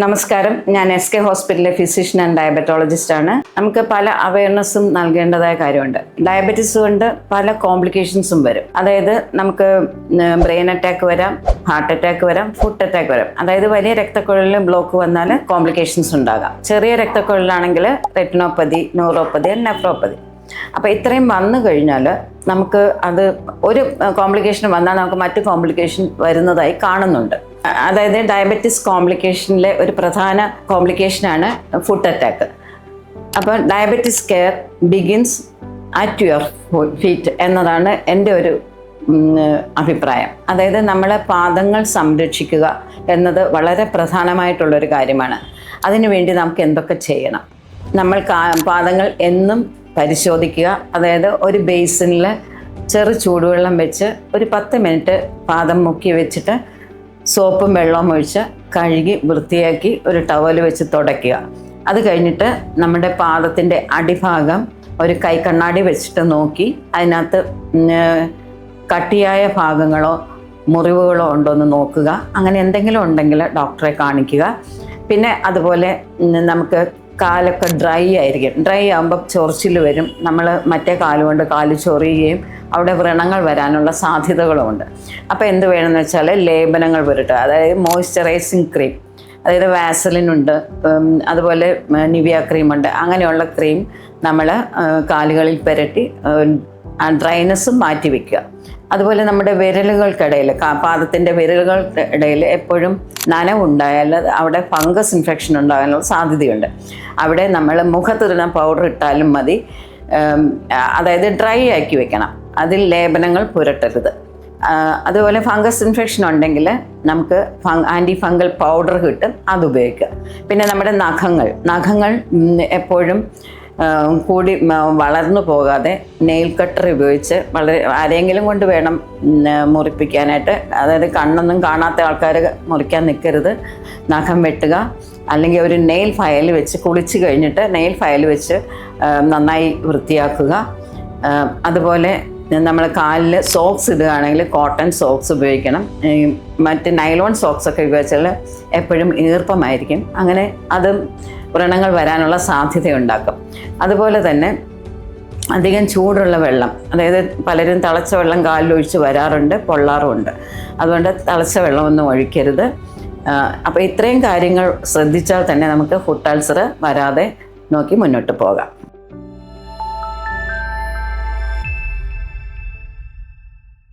നമസ്കാരം. ഞാൻ S K ഹോസ്പിറ്റലിലെ ഫിസിഷ്യൻ ആൻഡ് ഡയബറ്റോളജിസ്റ്റ് ആണ്. നമുക്ക് പല അവയർനെസ്സും നൽകേണ്ടതായ കാര്യമുണ്ട്. ഡയബറ്റിസ് കൊണ്ട് പല കോംപ്ലിക്കേഷൻസും വരും. അതായത് നമുക്ക് ബ്രെയിൻ അറ്റാക്ക് വരാം ഹാർട്ട് അറ്റാക്ക് വരാം ഫുഡ് അറ്റാക്ക് വരാം. അതായത് വലിയ രക്തക്കുഴലിൽ ബ്ലോക്ക് വന്നാൽ കോംപ്ലിക്കേഷൻസ് ഉണ്ടാകാം. ചെറിയ രക്തക്കുഴലാണെങ്കിൽ റെറ്റിനോപ്പതി ന്യൂറോപ്പതി നെഫ്രോപ്പതി. അപ്പോൾ ഇത്രയും വന്നു കഴിഞ്ഞാൽ നമുക്ക് അത് ഒരു കോംപ്ലിക്കേഷൻ വന്നാൽ നമുക്ക് മറ്റു കോംപ്ലിക്കേഷൻ വരുന്നതായി കാണുന്നുണ്ട്. അതായത് ഡയബറ്റിസ് കോംപ്ലിക്കേഷനിലെ ഒരു പ്രധാന കോംപ്ലിക്കേഷനാണ് ഫുഡ് അറ്റാക്ക് അപ്പോൾ diabetes care begins at your feet എന്നതാണ് എന്റെ ഒരു അഭിപ്രായം. അതായത് നമ്മളെ പാദങ്ങൾ സംരക്ഷിക്കുക എന്നത് വളരെ പ്രധാനമായിട്ടുള്ളൊരു കാര്യമാണ്. അതിനുവേണ്ടി നമുക്ക് എന്തൊക്കെ ചെയ്യണം? നമ്മൾ പാദങ്ങൾ എന്നും പരിശോധിക്കുക. അതായത് ഒരു ബേസിനിൽ ചെറു ചൂടുവെള്ളം വെച്ച് ഒരു പത്ത് മിനിറ്റ് പാദം മുക്കി വെച്ചിട്ട് സോപ്പും വെള്ളവും ഒഴിച്ച് കഴുകി വൃത്തിയാക്കി ഒരു ടവൽ വെച്ച് തുടയ്ക്കുക. അത് കഴിഞ്ഞിട്ട് നമ്മുടെ പാദത്തിന്റെ അടിഭാഗം ഒരു കൈ കണ്ണാടി വെച്ചിട്ട് നോക്കി അതിനകത്ത് കട്ടിയായ ഭാഗങ്ങളോ മുറിവുകളോ ഉണ്ടോ എന്ന് നോക്കുക. അങ്ങനെ എന്തെങ്കിലും ഉണ്ടെങ്കിൽ ഡോക്ടറെ കാണിക്കുക. പിന്നെ അതുപോലെ നമുക്ക് കാലൊക്കെ ഡ്രൈ ആയിരിക്കും. ഡ്രൈ ആകുമ്പോൾ ചൊറിച്ചിൽ വരും. നമ്മൾ മറ്റേ കാലുകൊണ്ട് കാൽ ചൊറിയുകയും അവിടെ വ്രണങ്ങൾ വരാനുള്ള സാധ്യതകളുമുണ്ട്. അപ്പോൾ എന്ത് വേണമെന്ന് വെച്ചാൽ ലേപനങ്ങൾ പുരട്ടുക അതായത് മോയ്സ്ചറൈസിങ് ക്രീം അതായത് വാസലിൻ ഉണ്ട് അതുപോലെ നിവിയ ക്രീമുണ്ട് അങ്ങനെയുള്ള ക്രീം നമ്മൾ കാലുകളിൽ പുരട്ടി ഡ്രൈനസ്സും മാറ്റി വെക്കുക. അതുപോലെ നമ്മുടെ വിരലുകൾക്കിടയിൽ പാദത്തിന്റെ വിരലുകൾക്ക് ഇടയിൽ എപ്പോഴും നനവുണ്ടായാൽ അവിടെ ഫംഗസ് ഇൻഫെക്ഷൻ ഉണ്ടാകാനുള്ള സാധ്യതയുണ്ട്. അവിടെ നമ്മൾ മുഖത്തിരുന്ന പൗഡർ ഇട്ടാലും മതി. അതായത് ഡ്രൈ ആക്കി വെക്കണം. അതിൽ ലേപനങ്ങൾ പുരട്ടരുത്. അതുപോലെ ഫംഗസ് ഇൻഫെക്ഷൻ ഉണ്ടെങ്കിൽ നമുക്ക് ആന്റി ഫംഗൽ പൗഡർ കിട്ടും അത് ഉപയോഗിക്കുക. പിന്നെ നമ്മുടെ നഖങ്ങൾ നഖങ്ങൾ എപ്പോഴും കൂടി വളർന്നു പോകാതെ നെയിൽ കട്ടർ ഉപയോഗിച്ച് വളരെ ആരെങ്കിലും കൊണ്ട് വേണം മുറിപ്പിക്കാനായിട്ട്. അതായത് കണ്ണൊന്നും കാണാത്ത ആൾക്കാർ മുറിക്കാൻ നിൽക്കരുത്. നഖം വെട്ടുക. അല്ലെങ്കിൽ ഒരു നെയിൽ ഫയൽ വെച്ച് കുളിച്ച് കഴിഞ്ഞിട്ട് നെയിൽ ഫയൽ വെച്ച് നന്നായി വൃത്തിയാക്കുക. അതുപോലെ നമ്മൾ കാലിൽ സോക്സ് ഇടുകയാണെങ്കിൽ കോട്ടൺ സോക്സ് ഉപയോഗിക്കണം. മറ്റ് നൈലോൺ സോക്സ് ഒക്കെ ഉപയോഗിച്ചാൽ എപ്പോഴും ഈർപ്പമായിരിക്കും. അങ്ങനെ അത് വ്രണങ്ങൾ വരാനുള്ള സാധ്യത സാധ്യതയുണ്ടാക്കും. അതുപോലെ തന്നെ അധികം ചൂടുള്ള വെള്ളം അതായത് പലരും തിളച്ച വെള്ളം കാലിലൊഴിച്ച് വരാറുണ്ട് പൊള്ളാറുമുണ്ട്. അതുകൊണ്ട് തിളച്ച വെള്ളമൊന്നും ഒഴിക്കരുത്. അപ്പോൾ ഇത്രയും കാര്യങ്ങൾ ശ്രദ്ധിച്ചാൽ തന്നെ നമുക്ക് ഫുഡ് വരാതെ നോക്കി മുന്നോട്ട് പോകാം.